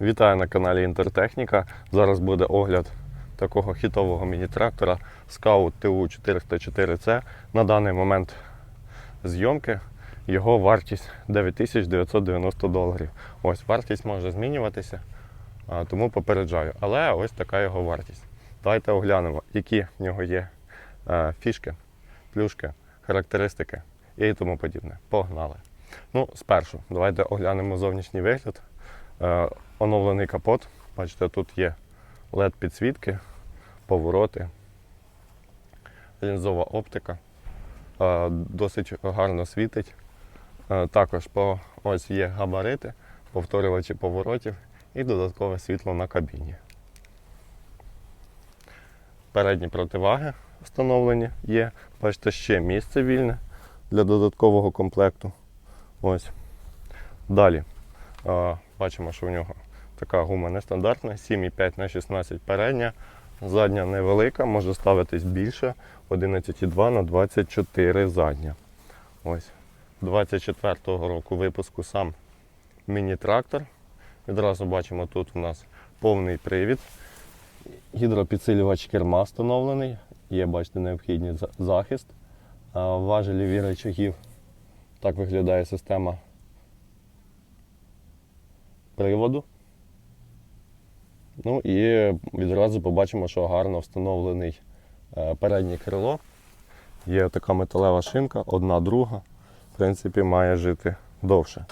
Вітаю на каналі Інтертехніка. Зараз буде огляд такого хітового міні-трактора Scout TU 404C. На даний момент зйомки його вартість 9990 доларів. Ось вартість може змінюватися, тому попереджаю. Але ось така його вартість. Давайте оглянемо, які в нього є е, фішки, плюшки, характеристики і тому подібне. Погнали! Ну, спершу, давайте оглянемо зовнішній вигляд. Е, оновлений капот. Бачите, тут є LED підсвітки, повороти, лінзова оптика. Е, досить гарно світить. Е, також по, ось є габарити, повторювачі поворотів і додаткове світло на кабіні. Передні противаги встановлені є. Бачите, ще місце вільне для додаткового комплекту. Ось. Далі. Бачимо, що в нього така гума нестандартна, 7,5 на 16 передня, задня невелика, може ставитись більше, 11,2 на 24 задня. Ось. 24-го року випуску сам міні-трактор. Відразу бачимо, тут у нас повний привід. Гідропідсилювач керма встановлений. Є, бачите, необхідний захист. А Важелі речагів. Так виглядає система приводу. Ну і відразу побачимо, що гарно встановлений е, переднє крило. Є така металева шинка, одна друга. В принципі, має жити довше.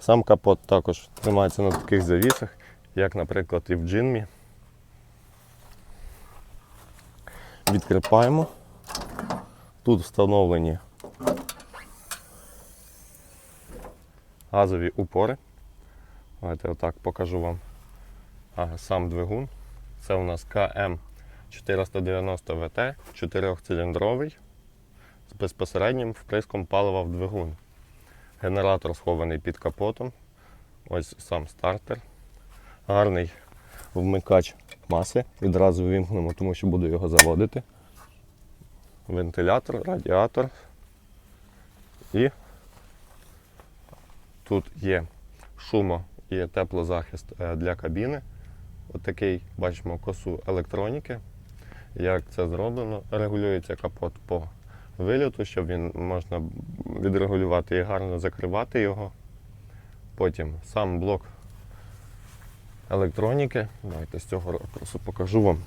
Сам капот також тримається на таких завісах, як, наприклад, і в джинмі. Відкрипаємо. Тут встановлені газові упори. Давайте отак покажу вам а, сам двигун. Це у нас КМ 490 ВТ, 4-циліндровий з безпосереднім вприском палива в двигун. Генератор схований під капотом. Ось сам стартер. Гарний вмикач маси. Відразу вимкнемо, тому що буду його заводити. Вентилятор, радіатор. І тут є шумо і теплозахист е, для кабіни. Отакий бачимо косу електроніки. Як це зроблено, регулюється капот по вильоту, щоб він можна відрегулювати і гарно закривати його. Потім сам блок електроніки. Давайте з цього ракурсу покажу вам.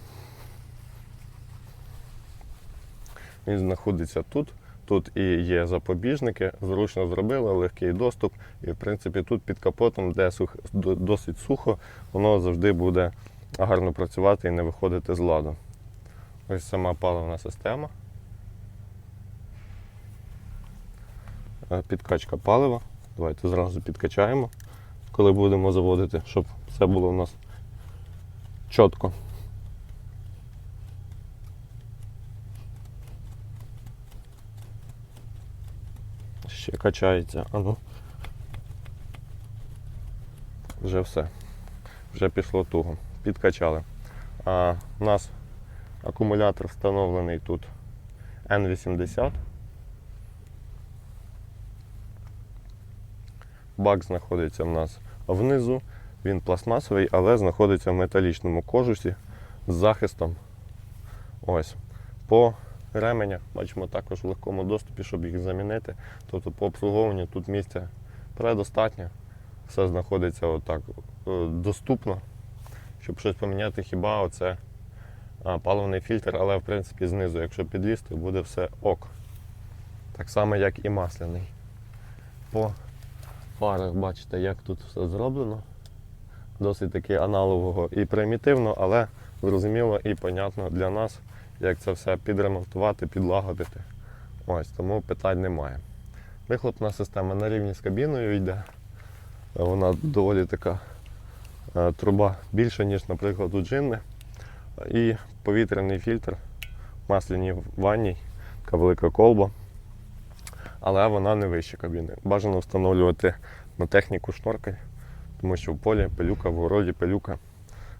Він знаходиться тут. Тут і є запобіжники, зручно зробили, легкий доступ. І в принципі тут під капотом, де сух, досить сухо, воно завжди буде гарно працювати і не виходити з ладу. Ось сама паливна система. Е, Підкачка палива. Давайте зразу підкачаємо, коли будемо заводити, щоб все було у нас чітко. Ще качається. А ну. Вже все. Вже пішло туго. Підкачали. А, у нас акумулятор встановлений тут N80. Бак знаходиться в нас внизу. Він пластмасовий, але знаходиться в металічному кожусі з захистом. Ось. По ременях бачимо також в легкому доступі, щоб їх замінити. Тобто по обслуговуванню тут місця предостатньо. Все знаходиться отак е, доступно. Щоб щось поміняти, хіба оце паливний фільтр, але в принципі знизу, якщо підлізти, буде все ок. Так само, як і масляний. По фарах бачите, як тут все зроблено. Досить таки аналогово і примітивно, але зрозуміло і понятно для нас, як це все підремонтувати, підлагодити. Ось, тому питань немає. Вихлопна система на рівні з кабіною йде. Вона доволі така е, труба більша, ніж, наприклад, у джинни. І повітряний фільтр в масляній ванній, така велика колба. Але вона не вище кабіни. Бажано встановлювати на техніку шноркель, тому що в полі пилюка, в городі пилюка,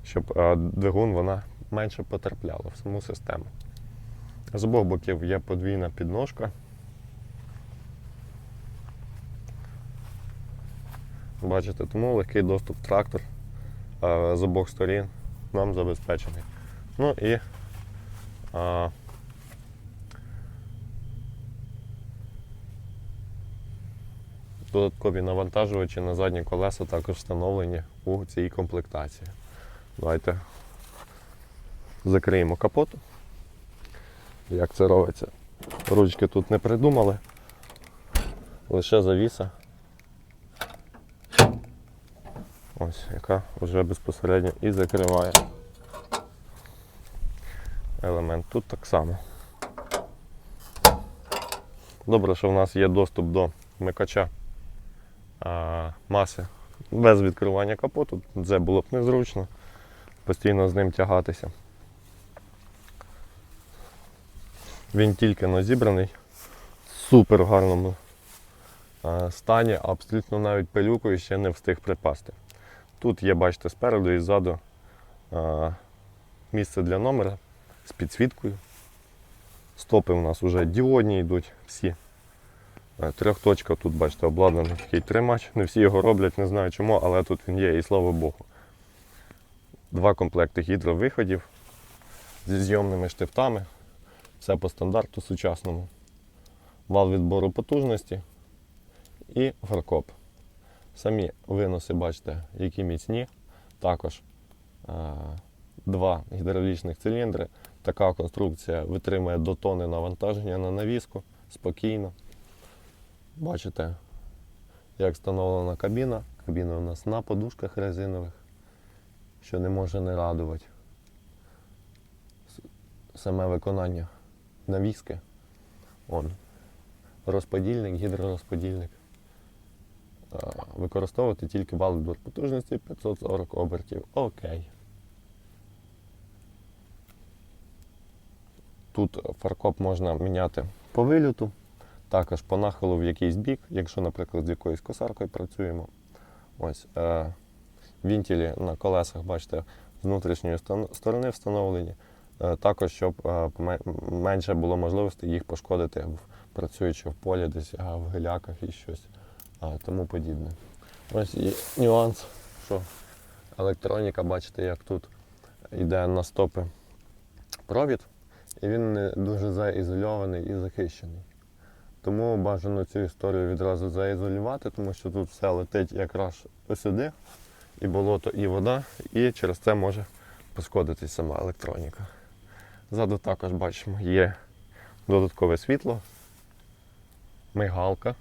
щоб е, двигун вона менше потрапляла в саму систему. З обох боків є подвійна підножка. Бачите, тому легкий доступ трактор е, з обох сторін нам забезпечений. Ну і а, додаткові навантажувачі на задні колеса також встановлені у цій комплектації. Давайте закриємо капот. Як це робиться? Ручки тут не придумали, лише завіса. Ось, яка вже безпосередньо і закриває елемент. Тут так само. Добре, що в нас є доступ до вмикача а, маси без відкривання капоту. Це було б незручно постійно з ним тягатися. Він тільки но зібраний, в супер гарному а, стані, абсолютно навіть пилюкою ще не встиг припасти. Тут є, бачите, спереду і ззаду місце для номера з підсвіткою. Стопи у нас вже діодні йдуть всі. Е, Трьохточка тут, бачите, обладнаний такий тримач. Не всі його роблять, не знаю чому, але тут він є і слава Богу. Два комплекти гідровиходів зі зйомними штифтами. Все по стандарту сучасному. Вал відбору потужності і фаркоп. Самі виноси, бачите, які міцні. Також е, два гідравлічних циліндри. Така конструкція витримує до тони навантаження на навіску спокійно. Бачите, як встановлена кабіна. Кабіна у нас на подушках резинових, що не може не радувати. Саме виконання навіски. Он. Розподільник, гідророзподільник. Використовувати тільки вал відбору потужності 540 обертів. Окей. Тут фаркоп можна міняти по вильоту, також по нахилу в якийсь бік, якщо, наприклад, з якоюсь косаркою працюємо. Ось, е, вінтілі на колесах, бачите, з внутрішньої сторони встановлені. Е, також, щоб е, менше було можливості їх пошкодити, працюючи в полі, десь в геляках і щось тому подібне. Ось і нюанс, що електроніка, бачите, як тут йде на стопи провід, і він не дуже заізольований і захищений. Тому бажано цю історію відразу заізолювати, тому що тут все летить якраз сюди, і болото, і вода, і через це може пошкодитись сама електроніка. Ззаду також бачимо, є додаткове світло, мигалка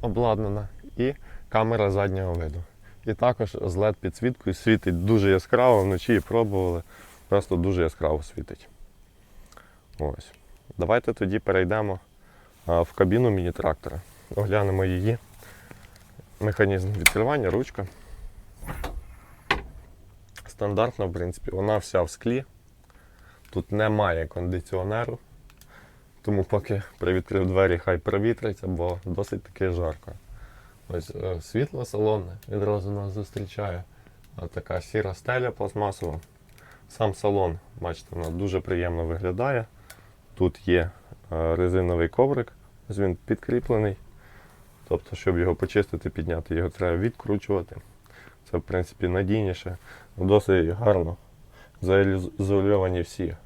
обладнана і камера заднього виду. І також з LED підсвіткою світить дуже яскраво, вночі пробували, просто дуже яскраво світить. Ось. Давайте тоді перейдемо в кабіну міні-трактора. Оглянемо її. Механізм відкривання, ручка. Стандартна, в принципі, вона вся в склі. Тут немає кондиціонеру. Тому поки привідкрив двері, хай провітриться, бо досить таки жарко. Ось е, світло салонне відразу нас зустрічає. Така сіра стеля пластмасова. Сам салон, бачите, вона дуже приємно виглядає. Тут є е, резиновий коврик, ось він підкріплений. Тобто, щоб його почистити, підняти, його треба відкручувати. Це, в принципі, надійніше. Досить гарно заізольовані всі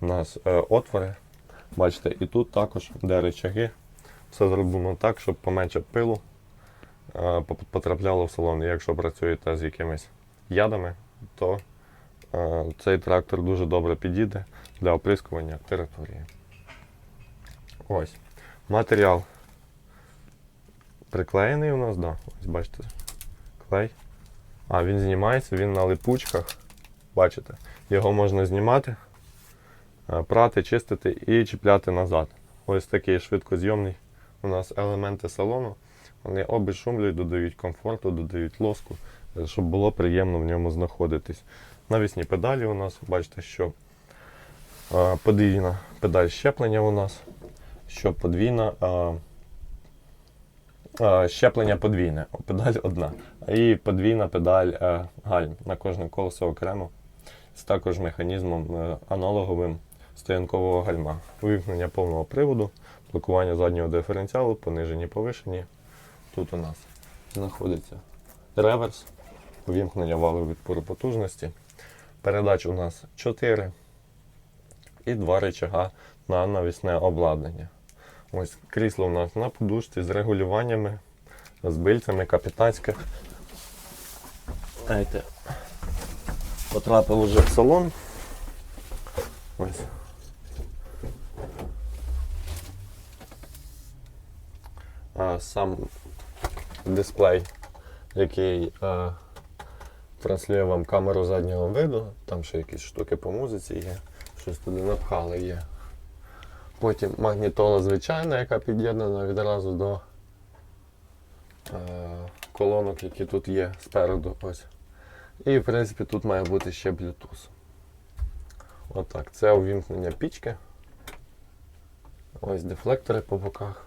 у нас е, отвори. Бачите, і тут також де речаги. Все зроблено так, щоб поменше пилу е, потрапляло в салон. Якщо працюєте з якимись ядами, то е, цей трактор дуже добре підійде для оприскування території. Ось. Матеріал приклеєний у нас, да. Ось бачите, клей. А, він знімається, він на липучках. Бачите, його можна знімати, е, прати, чистити і чіпляти назад. Ось такий швидкозйомний у нас елементи салону. Вони обезшумлюють, додають комфорту, додають лоску, е, щоб було приємно в ньому знаходитись. Навісні педалі у нас, бачите, що е, подвійна педаль щеплення у нас, що подвійна. Щеплення подвійне, педаль одна. І подвійна педаль гальм на кожне колесо окремо. З також механізмом е, аналоговим стоянкового гальма. Вимкнення повного приводу, блокування заднього диференціалу, понижені повишені. Тут у нас знаходиться реверс. увімкнення валу відпору потужності. Передач у нас 4 і два рычага на навісне обладнання. Ось крісло у нас на подушці з регулюваннями, з бильцями капітанське. Знаєте, потрапив уже в салон. Ось. А сам дисплей, який е, транслює вам камеру заднього виду, там ще якісь штуки по музиці є, щось туди напхали є. Потім магнітола звичайна, яка під'єднана відразу до е, колонок, які тут є спереду. Ось. І в принципі тут має бути ще Bluetooth. Отак. Це увімкнення пічки. Ось дефлектори по боках.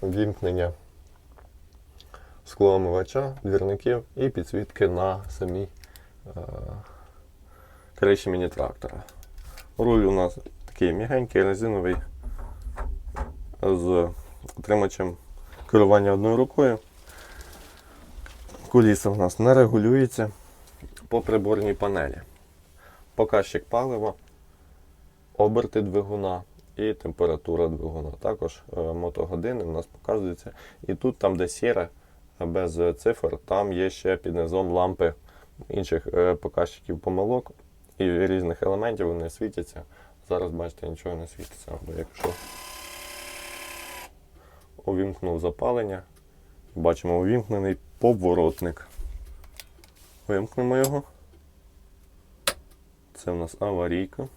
Увімкнення склоомивача, двірників і підсвітки на самій е, криші міні-трактора. Руль у нас такий м'ягенький, резиновий з отримачем керування одною рукою. Куліса у нас не регулюється по приборній панелі. Показчик палива, оберти двигуна і температура двигуна. Також е, мотогодини у нас показуються. І тут, там, де сіре, без цифр, там є ще під низом лампи інших е, показчиків помилок і різних елементів вони світяться. Зараз бачите, нічого не світиться. Або якщо увімкнув запалення, бачимо увімкнений поворотник. Вимкнемо його. Це в нас аварійка.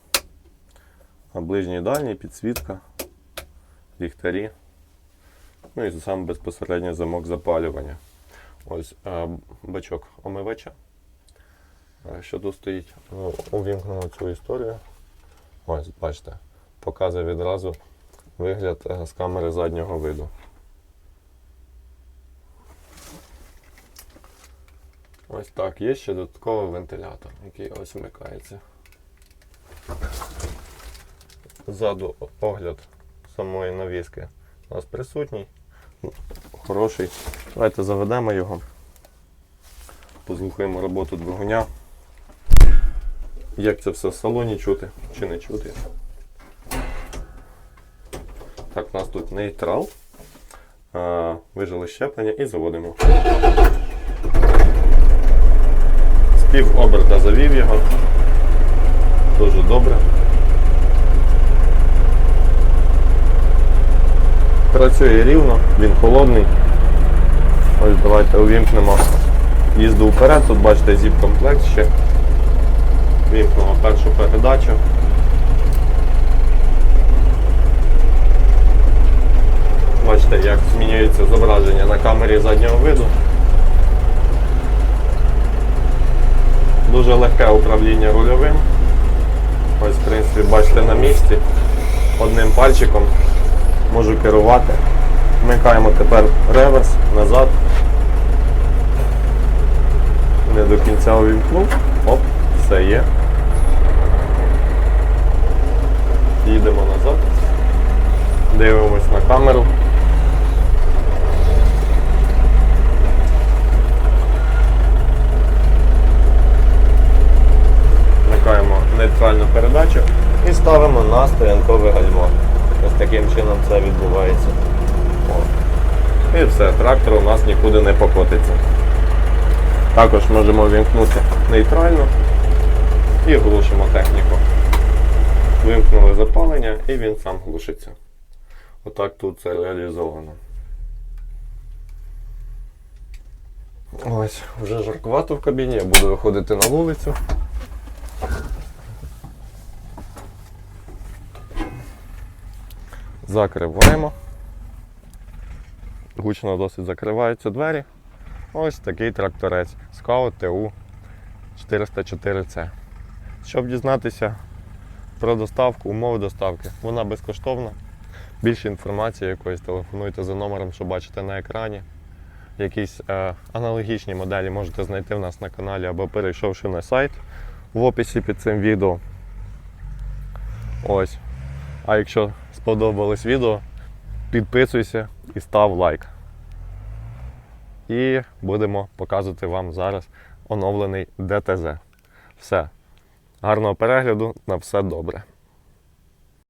А ближній дальній підсвітка, ліхтарі. Ну і сам безпосередньо замок запалювання. Ось е, бачок омивача. Е, Що тут стоїть? Ну, увімкнемо цю історію. Ось, бачите, показує відразу вигляд е, з камери заднього виду. Ось так, є ще додатковий вентилятор, який ось вмикається. Ззаду огляд самої навіски у нас присутній. Хороший. Давайте заведемо його. Послухаємо роботу двигуня. Як це все в салоні чути чи не чути. Так, у нас тут нейтрал. Вижили щеплення і заводимо. Пів оберта завів його. Дуже добре. Працює рівно, він холодний. Ось давайте увімкнемо їзду вперед. Тут бачите зіп-комплект ще. Вімкнемо першу передачу. Бачите, як змінюється зображення на камері заднього виду. Дуже легке управління рульовим. Ось, в принципі, бачите на місці. Одним пальчиком можу керувати. Вмикаємо тепер реверс назад. Не до кінця увімкнув. Оп, все є. Їдемо назад. Дивимось на камеру. Вмикаємо нейтральну передачу і ставимо на стоянкове гальмо. Ось таким чином це відбувається. О. І все, трактор у нас нікуди не покотиться. Також можемо вімкнути нейтрально і глушимо техніку. Вимкнули запалення і він сам глушиться. Отак тут це реалізовано. Ось, вже жаркувато в кабіні, я буду виходити на вулицю. Закриваємо. Гучно досить закриваються двері. Ось такий тракторець Scout TU 404C. Щоб дізнатися про доставку, умови доставки, вона безкоштовна. Більше інформації якоїсь телефонуйте за номером, що бачите на екрані. Якісь е, аналогічні моделі можете знайти в нас на каналі або перейшовши на сайт в описі під цим відео. Ось. А якщо сподобалось відео, підписуйся і став лайк. І будемо показувати вам зараз оновлений ДТЗ. Все. Гарного перегляду, на все добре.